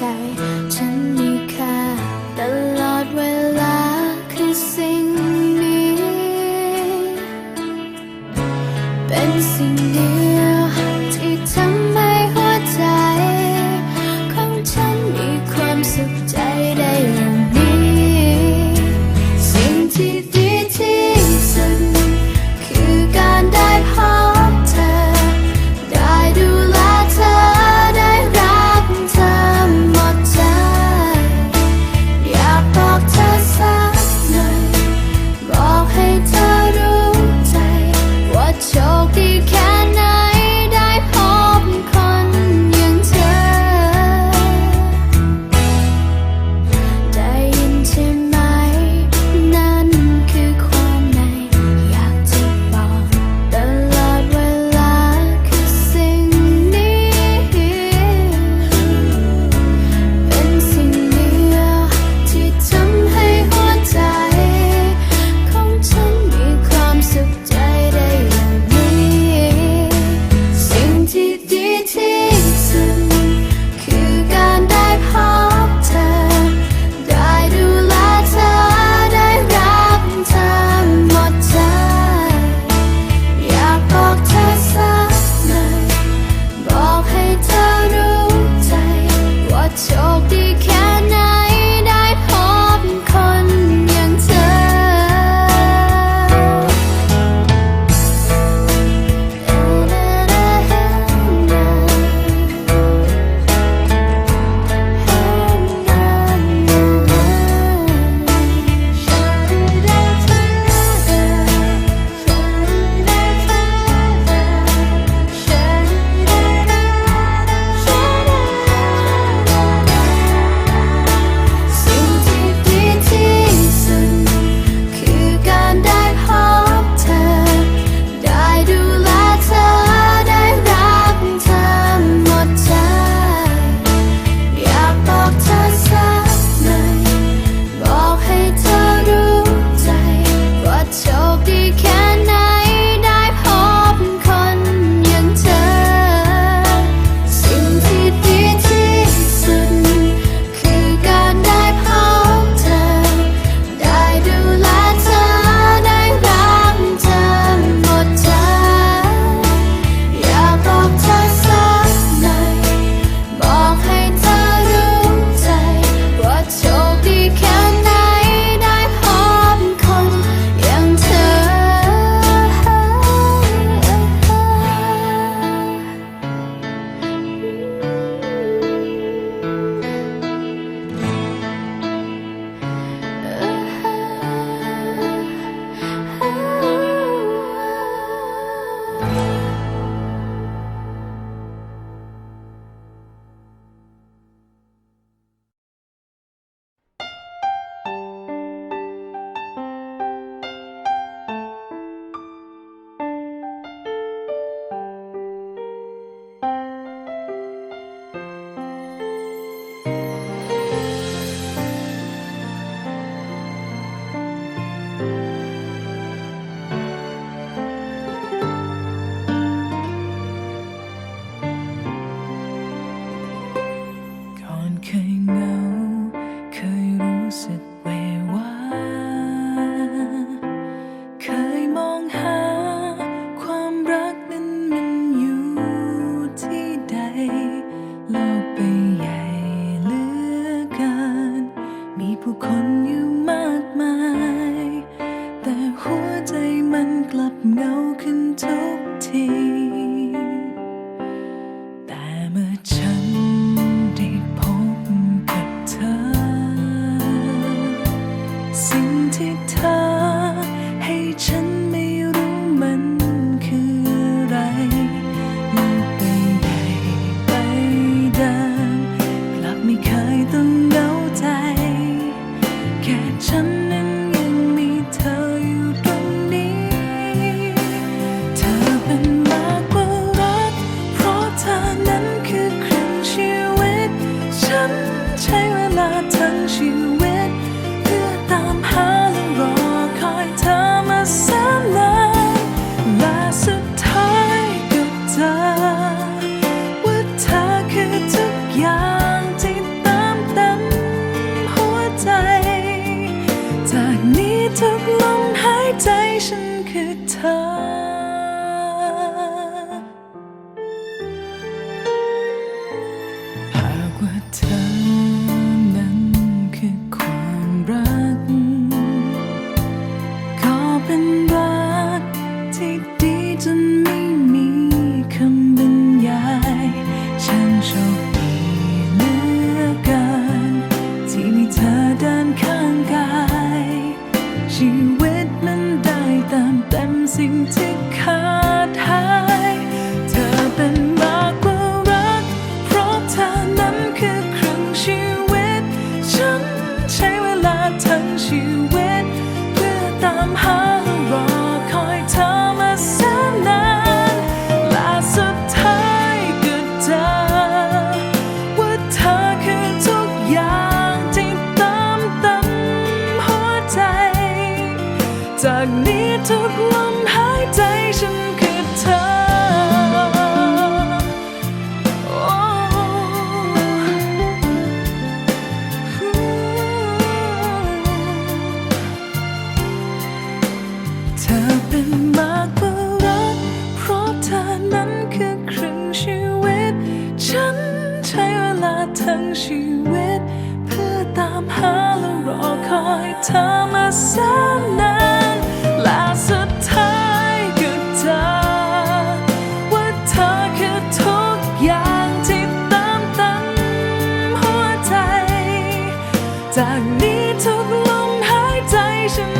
ใัน ใช้เวลาทั้งชีวิต เพื่อตามหาและรอคอยเธอมาแสนนานและสุดท้ายก็เจอว่าเธอคือทุกอย่างที่ตามเต็มหัวใจ จากนี้ทุกลมหายใจฉันคือเธอ ลาทั้งชีวิต เพื่อตามหาและรอคอยเธอมาแสนนานและสุดท้ายก็เจอว่าเธอคือทุกอย่างที่เติมเต็มหัวใจ จากนี้ทุกลมหายใจฉัน